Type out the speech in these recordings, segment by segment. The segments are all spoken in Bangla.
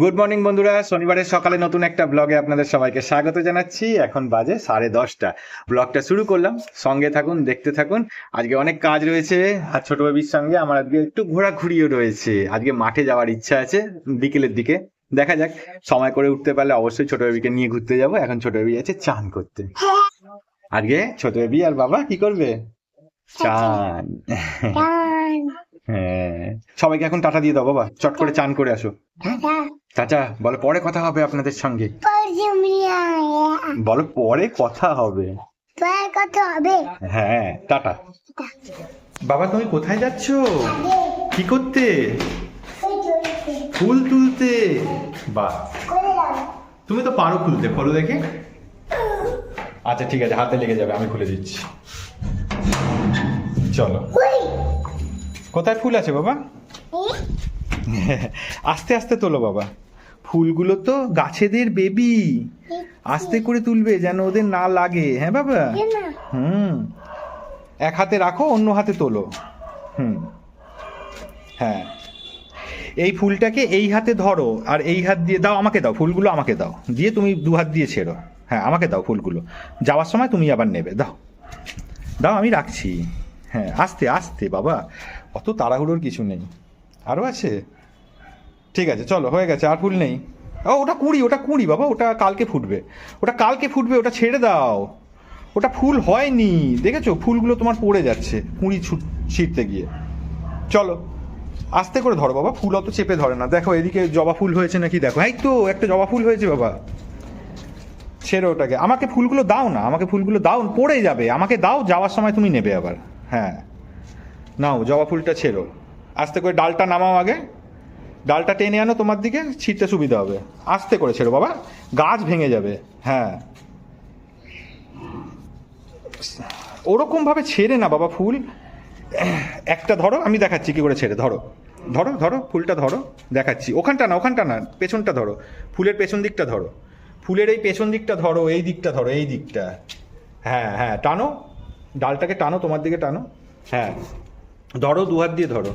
গুড মর্নিং বন্ধুরা। শনিবারের সকালে নতুন একটা ব্লগে আপনাদের সবাইকে স্বাগত জানাচ্ছি। এখন বাজে সাড়ে দশটা। ব্লগটা শুরু করলাম। সঙ্গে থাকুন দেখতে থাকুন। আজকে অনেক কাজ রয়েছে। আর ছোট বেবির সঙ্গে আমার আজকে একটু ঘোরাঘুরিও রয়েছে। আজকে মাঠে যাওয়ার ইচ্ছা আছে বিকেলের দিকে। দেখা যাক সময় করে উঠতে পারলে অবশ্যই ছোট বাবিকে নিয়ে ঘুরতে যাব। এখন ছোট বেবি আছে চান করতে। আজকে ছোট বাবি আর বাবা কি করবে? চান। হ্যাঁ। সবাইকে এখন টাটা দিয়ে দাও বাবা। চট করে চান করে আসো। দাদা চাচা বলো পরে কথা হবে আপনাদের সঙ্গে। বলো পরে কথা হবে। কত হবে। হ্যাঁ টাটা। বাবা তুমি কোথায় যাচ্ছ? কি করতে? ফুল তুলতে। বাহ। তুমি তো পারো খুলতে খোলো দেখে। আচ্ছা ঠিক আছে হাতে লেগে যাবে আমি খুলে দিচ্ছি। চলো। কোথায় ফুল আছে বাবা? আস্তে আস্তে তোলো বাবা। ফুলগুলো তো গাছেদের বেবি আস্তে করে তুলবে যেন ওদের না লাগে হ্যাঁ বাবা? হুম। এক হাতে রাখো অন্য হাতে তোলো। হুম। হ্যাঁ। এই ফুলটাকে এই হাতে ধরো আর এই হাত দিয়ে দাও আমাকে দাও ফুলগুলো আমাকে দাও। দিয়ে তুমি দু হাত দিয়ে ছেড়ো। হ্যাঁ আমাকে দাও ফুলগুলো। যাওয়ার সময় তুমি আবার নেবে দাও। দাও আমি রাখছি। হ্যাঁ আস্তে আস্তে বাবা। অত তাড়াহুড়োর কিছু নেই। আরও আছে? ঠিক আছে, চলো, হয়ে গেছে, আর ফুল নেই। ও, ওটা কুড়ি ওটা কুড়ি, বাবা, ওটা কালকে ফুটবে। ওটা কালকে ফুটবে, ওটা ছেড়ে দাও। ওটা ফুল হয়নি, দেখেছ? ফুলগুলো তোমার পড়ে যাচ্ছে কুঁড়ি ছিঁড়তে গিয়ে। চলো, আস্তে করে ধরো বাবা, ফুল অত চেপে ধরে না। দেখো, এদিকে জবা ফুল হয়েছে নাকি? দেখো, এই তো, একটা জবা ফুল হয়েছে বাবা। ছেড়ে ওটাকে। আমাকে ফুলগুলো দাও না, আমাকে ফুলগুলো দাও, পড়ে যাবে। আমাকে দাও, যাওয়ার সময় তুমি নেবে আবার। হ্যাঁ। নাও, জবা ফুলটা ছেড়ো। আস্তে করে ডালটা নামাও আগে। ডালটা টেনে আনো, তোমার দিকে ছিটতে সুবিধা হবে। আস্তে করে ছেড়ো বাবা, গাছ ভেঙে যাবে হ্যাঁ। ওরকম ভাবে ছেড়ে না বাবা ফুল। একটা ধরো, আমি দেখাচ্ছি কি করে ছেড়ে, ধরো। ধরো ধরো, ফুলটা ধরো, দেখাচ্ছি। ওখানটা না ওখানটা না, পেছনটা ধরো। ফুলের পেছন দিকটা ধরো। ফুলের এই পেছন দিকটা ধরো, এই দিকটা ধরো, এই দিকটা। হ্যাঁ হ্যাঁ টানো। ডালটাকে টানো, তোমার দিকে টানো। হ্যাঁ। ধরো দু হাত দিয়ে ধরো।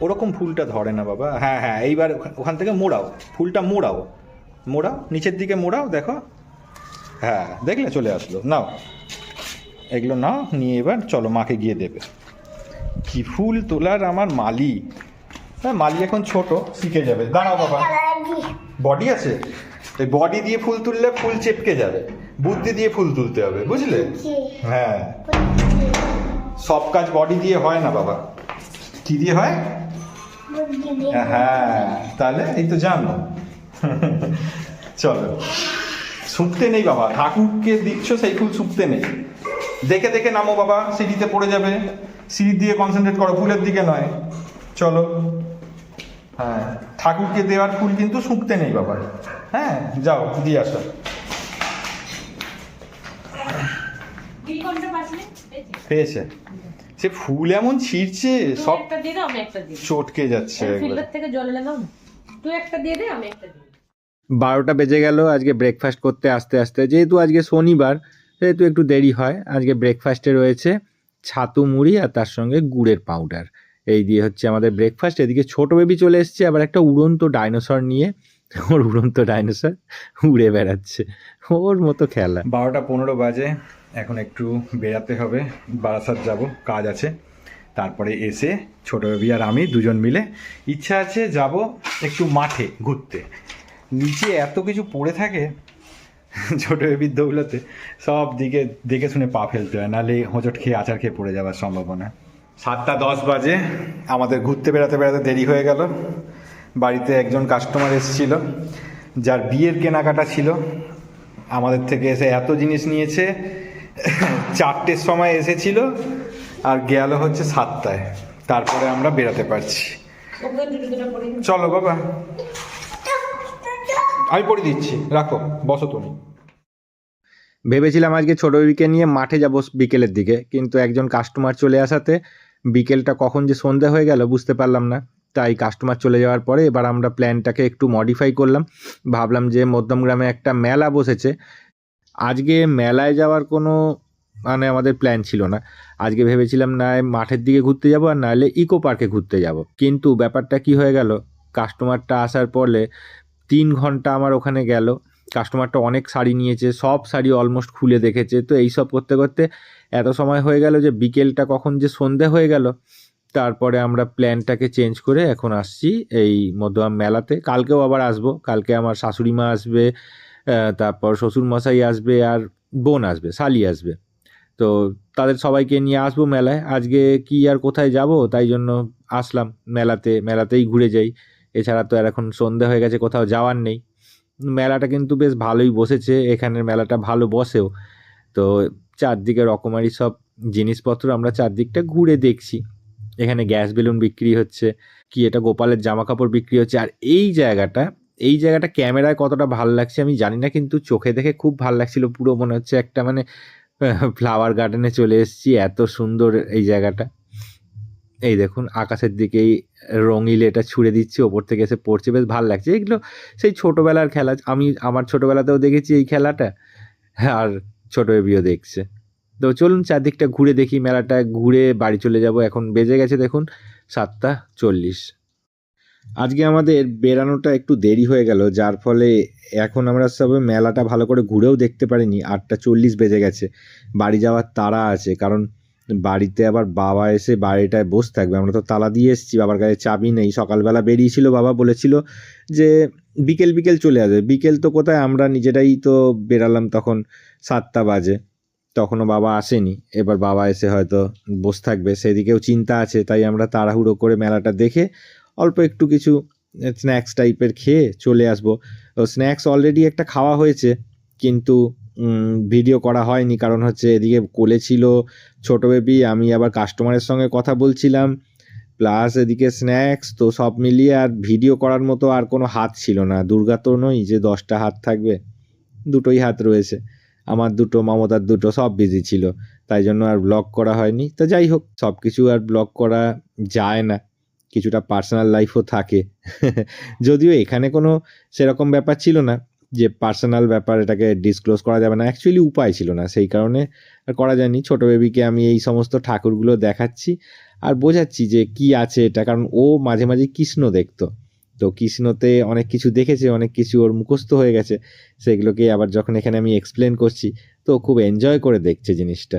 ওরকম ফুলটা ধরে না বাবা। হ্যাঁ হ্যাঁ এইবার ওখান- থেকে মোড়াও। ফুলটা মোড়াও। মোড়াও, নিচের দিকে মোড়াও, দেখো। হ্যাঁ দেখলে চলে আসলো। নাও। এগুলো নাও, নিয়ে এবার চলো মাকে গিয়ে দেবে। কি ফুল তোলার আমার মালি। হ্যাঁ মালি এখন ছোট, শিখে যাবে। দাঁড়াও বাবা। বডি আছে? এই বডি দিয়ে ফুল তুললে ফুল চেপকে যাবে। বুদ্ধি দিয়ে ফুল তুলতে হবে, বুঝলে? হ্যাঁ। সব কাজ বডি দিয়ে হয় না বাবা। কি দিয়ে হয়? হ্যাঁ তাহলে এই তো জানো। চলো। শুকতে নেই বাবা ঠাকুরকে দিচ্ছ সেই ফুল শুকতে নেই। দেখে দেখে নামো বাবা সিঁড়িতে পড়ে যাবে। সিঁড়ি দিয়ে কনসেন্ট্রেট করো ফুলের দিকে নয়। চলো। হ্যাঁ ঠাকুরকে দেওয়ার ফুল কিন্তু শুকতে নেই বাবা। হ্যাঁ যাও দিয়ে আসো। পেয়েছে। সে ফুল এমন ছিঁড়ছে সব একটা দিয়ে দাও আমি একটা দিয়ে চটকে যাচ্ছে ফিল্টার থেকে জল এনে দাও তুই একটা দিয়ে দে আমি একটা দিই। বারোটা বেজে গেল আজকে ব্রেকফাস্ট করতে আস্তে আস্তে। যেহেতু আজকে শনিবার সেহেতু একটু দেরি হয় আজকে ব্রেকফাস্টে রয়েছে ছাতু মুড়ি আর তার সঙ্গে গুড়ের পাউডার এই দিয়ে হচ্ছে আমাদের ব্রেকফাস্ট এদিকে ছোট বেবি চলে এসছে আবার একটা উড়ন্ত ডাইনোসর নিয়ে। ওর উড়ন্ত ডাইনোসর উড়ে বেড়াচ্ছে। ওর মতো খেলা। বারোটা পনেরো বাজে। এখন একটু বেরাতে হবে, বারাসাত যাব, কাজ আছে। তারপরে এসে ছোট আর আমি দুজন মিলে, ইচ্ছা আছে যাব একটু মাঠে ঘুরতে। নিচে এত কিছু পড়ে থাকে, ছোট বেবির দৌলতে, সব দিকে দেখে শুনে পা ফেলতে হয়, নাহলে হোঁচট খেয়ে, আচার খেয়ে পড়ে যাওয়ার সম্ভাবনা। সাতটা দশ বাজে, আমাদের ঘুরতে বেড়াতে বেড়াতে দেরি হয়ে গেল। বাড়িতে একজন কাস্টমার এসেছিল, যার বিয়ের কেনাকাটা ছিল। আমাদের থেকে এসে এত জিনিস নিয়েছে চারটের সময় এসেছিল আর গেল হচ্ছে সাতটায়। তারপরে আমরা বেরাতে পারছি। চলো বাবা। আমি পড়ে দিচ্ছি। রাখো, বসো তুমি। ভেবেছিলাম আজকে ছোট বেবিকে নিয়ে মাঠে যাব বিকেলের দিকে, কিন্তু একজন কাস্টমার চলে আসাতে বিকেলটা কখন যে সন্ধে হয়ে গেল বুঝতে পারলাম না। তাই কাস্টমার চলে যাওয়ার পরে এবার আমরা প্ল্যানটাকে একটু মডিফাই করলাম। ভাবলাম যে মধ্যমগ্রামে একটা মেলা বসেছে আজকে মেলায় যাওয়ার কোনো মানে আমাদের প্ল্যান ছিল না। আজকে ভেবেছিলাম না মাঠের দিকে ঘুরতে যাব আর নাহলে ইকো পার্কে ঘুরতে যাব। কিন্তু ব্যাপারটা কি হয়ে গেল? কাস্টমারটা আসার পরে তিন ঘণ্টা আমার ওখানে গেল। কাস্টমারটা অনেক শাড়ি নিয়েছে, সব শাড়ি অলমোস্ট খুলে দেখেছে। তো এইসব করতে করতে এত সময় হয়ে গেল যে বিকেলটা কখন যে সন্ধে হয়ে গেল। তারপরে আমরা প্ল্যানটাকে চেঞ্জ করে এখন আসছি এই মধ্যম মেলাতে। কালকেও আবার আসব। কালকে আমার শাশুড়ি মা আসবে তারপর শ্বশুর মশাই আসবে আর বোন আসবে, শালি আসবে। তো তাদের সবাইকে নিয়ে আসব মেলায়। আজকে কি আর কোথায় যাব? তাই জন্য আসলাম মেলাতে, মেলাতেই ঘুরে যাই। এছাড়া তো আর এখন সন্ধে হয়ে গেছে, কোথাও যাওয়ার নেই। মেলাটা কিন্তু বেশ ভালোই বসেছে, এখানের মেলাটা ভালো বসেও। তো চারদিকে রকমারি সব জিনিসপত্র আমরা চারদিকটা ঘুরে দেখছি। এখানে গ্যাস বেলুন বিক্রি হচ্ছে, কি এটা গোপালের জামা কাপড় বিক্রি হচ্ছে। আর এই জায়গাটা এই জায়গাটা ক্যামেরায় কতটা ভালো লাগছে আমি জানি না, কিন্তু চোখে দেখে খুব ভালো লাগছিল। পুরো মনে হচ্ছে একটা মানে ফ্লাওয়ার গার্ডেনে চলে এসেছি, এত সুন্দর এই জায়গাটা। এই দেখুন, আকাশের দিকেই রঙিল এটা ছুড়ে দিচ্ছে, ওপর থেকে এসে পড়ছে, বেশ ভালো লাগছে। এগুলো সেই ছোটোবেলার খেলা, আমি আমার ছোটোবেলাতেও দেখেছি এই খেলাটা, আর ছোটো বেবিও দেখছে। তো চলুন চারদিকটা ঘুরে দেখি মেলাটা ঘুরে বাড়ি চলে যাব। এখন বেজে গেছে দেখুন সাতটা চল্লিশ। আজকে আমাদের বেরানোটা একটু দেরি হয়ে গেল, যার ফলে এখন আমরা সবে মেলাটা ভালো করে ঘুরেও দেখতে পারিনি। আটটা চল্লিশ বেজে গেছে, বাড়ি যাওয়ার তাড়া আছে, কারণ বাড়িতে আবার বাবা এসে বাড়িটায় বসে থাকবে। আমরা তো তালা দিয়ে এসেছি, বাবার কাছে চাবি নেই। সকালবেলা বেরিয়েছিল বাবা, বলেছিল যে বিকেল বিকেল চলে আসবে। বিকেল তো কোথায়? আমরা নিজেরাই তো বেরালাম তখন সাতটা বাজে, তখনও বাবা আসেনি। এবার বাবা এসে হয়তো বসে থাকবে, সেদিকেও চিন্তা আছে, তাই আমরা তাড়াহুড়ো করে মেলাটা দেখে অল্প একটু কিছু স্ন্যাক্স টাইপের খেয়ে চলে আসব। তো স্ন্যাক্স অলরেডি একটা খাওয়া হয়েছে, কিন্তু ভিডিও করা হয়নি। কারণ হচ্ছে এদিকে কোলে ছিল ছোটো বেবি আমি আবার কাস্টমারের সঙ্গে কথা বলছিলাম। প্লাস এদিকে স্ন্যাক্স তো সব মিলিয়ে আর ভিডিও করার মতো আর কোনো হাত ছিল না। দুর্গা তো নই যে দশটা হাত থাকবে, দুটোই হাত রয়েছে। আমার দুটো মমতার দুটো, সব বিজি ছিল। তাই জন্য আর ব্লগ করা হয়নি। তো যাই হোক সব কিছু আর ব্লগ করা যায় না। কিছুটা পার্সোনাল লাইফও থাকে। যদিও এখানে কোনো সেরকম ব্যাপার ছিল না যে পার্সোনাল ব্যাপার এটাকে ডিসক্লোজ করা যাবে না। অ্যাকচুয়ালি উপায় ছিল না, সেই কারণে আর করা যায়নি। ছোটো বেবিকে আমি এই সমস্ত ঠাকুরগুলো দেখাচ্ছি আর বোঝাচ্ছি যে কি আছে এটা, কারণ ও মাঝে মাঝে কৃষ্ণ দেখতো। তো কৃষ্ণতে অনেক কিছু দেখেছে, অনেক কিছু ওর মুখস্থ হয়ে গেছে। সেগুলোকে আবার যখন এখানে আমি এক্সপ্লেন করছি, তো খুব এনজয় করে দেখছে জিনিসটা।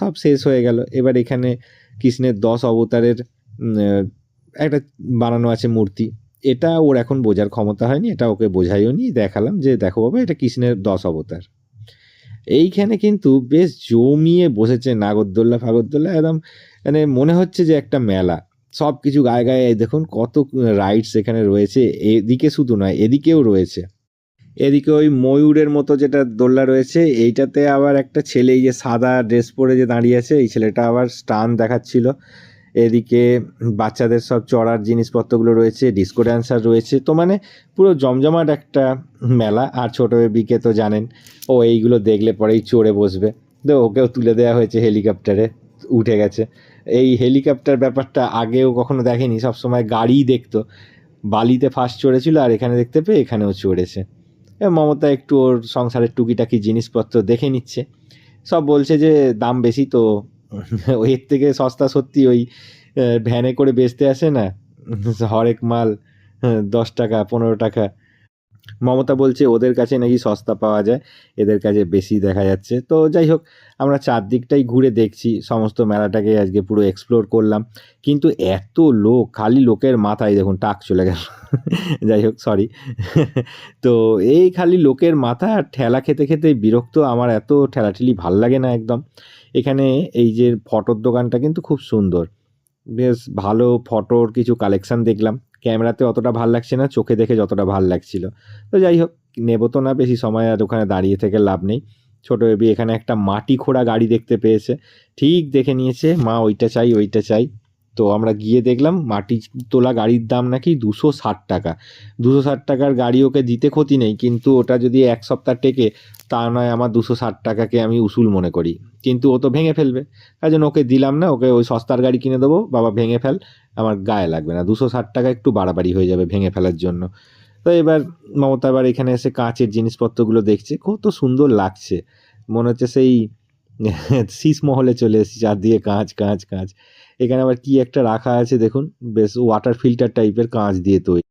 সব শেষ হয়ে গেল। এবার এখানে কৃষ্ণের দশ অবতারের একটা বানানো আছে মূর্তি। এটা ওর এখন বোঝার ক্ষমতা হয়নি, এটা ওকে বোঝাইও নি, দেখালাম যে দেখো বাবা, এটা কৃষ্ণের দশ অবতার। এইখানে কিন্তু বেশ জমিয়ে বসেছে নাগরদোল্লা, ফাগরদোল্লা, একদম মানে মনে হচ্ছে যে একটা মেলা। সব কিছু গায়ে গায়ে দেখুন কত রাইডস এখানে রয়েছে, এদিকে শুধু নয়, এদিকেও রয়েছে। এদিকে ওই ময়ূরের মতো যেটা দোল্লা রয়েছে, এইটাতে আবার একটা ছেলে এই যে সাদা ড্রেস পরে যে দাঁড়িয়ে আছে, এই ছেলেটা আবার স্টান দেখাচ্ছিল। এদিকে বাচ্চাদের সব চড়ার জিনিসপত্রগুলো রয়েছে ডিস্কো ড্যান্সার রয়েছে। তো মানে পুরো জমজমাট একটা মেলা। আর ছোটো বিকে তো জানেন, ও এইগুলো দেখলে পরেই চড়ে বসবে। তো ওকেও তুলে দেওয়া হয়েছে হেলিকপ্টারে, উঠে গেছে। এই হেলিকপ্টার ব্যাপারটা আগেও কখনো দেখেনি, সবসময় গাড়িই দেখতো। বালিতে ফার্স্ট চড়েছিল, আর এখানে দেখতে পেয়ে এখানেও চড়েছে। মমতা একটু ওর সংসারের টুকিটাকি জিনিসপত্র দেখে নিচ্ছে। সব বলছে যে দাম বেশি, তো এর থেকে সস্তা সত্যি ওই ভ্যানে করে বেচতে আসে না? হরেক মাল দশ টাকা, পনেরো টাকা। মমতা বলছে, ওদের কাছে নাকি সস্তা পাওয়া যায়, এদের কাছে বেশি দেখা যাচ্ছে। তো যাই হোক, আমরা চারদিকটাই ঘুরে দেখছি, সমস্ত মেলাটাকে আজকে পুরো এক্সপ্লোর করলাম। কিন্তু এত লোক, খালি লোকের মাথায় দেখুন, টাক চলে গেল। যাই হোক সরি তো এই খালি লোকের মাথা ঠেলা খেতে খেতে বিরক্ত, আমার এত ঠেলাঠেলি ভালো লাগে না একদম। এখানে এই যে ফটোর দোকানটা কিন্তু খুব সুন্দর। বেশ ভালো ফটোর কিছু কালেকশান দেখলাম। ক্যামেরাতে অতটা ভালো লাগছে না, চোখে দেখে যতটা ভালো লাগছিল। তো যাই হোক, নেব তো না, বেশি সময় আর ওখানে দাঁড়িয়ে থেকে লাভ নেই। ছোটো এবি এখানে একটা মাটি খোঁড়া গাড়ি দেখতে পেয়েছে। ঠিক দেখে নিয়েছে, মা, ওইটা চাই ওইটা চাই। তো আমরা গিয়ে দেখলাম মাটি তোলা গাড়ির দাম নাকি দুশো ষাট টাকা। দুশো ষাট টাকার গাড়ি ওকে দিতে ক্ষতি নেই, কিন্তু ওটা যদি এক সপ্তাহ টেকে, তা নয় আমার দুশো ষাট টাকাকে আমি উসুল মনে করি। কিন্তু ও তো ভেঙে ফেলবে তাই জন্য ওকে দিলাম না, ওকে ওই সস্তার গাড়ি কিনে দেবো, বাবা ভেঙে ফেল, আমার গায়ে লাগবে না। দুশো ষাট টাকা একটু বাড়াবাড়ি হয়ে যাবে ভেঙে ফেলার জন্য। তো এবার মমতা এবার এখানে এসে কাঁচের জিনিসপত্রগুলো দেখছে, কত সুন্দর লাগছে। মনে হচ্ছে সেই, শীষ মহলে চলে এসেছি, চারদিকে কাঁচ কাঁচ কাঁচ। এখানে আবার কি একটা রাখা আছে দেখুন বেশ ওয়াটার ফিল্টার টাইপের কাঁচ দিয়ে তৈরি।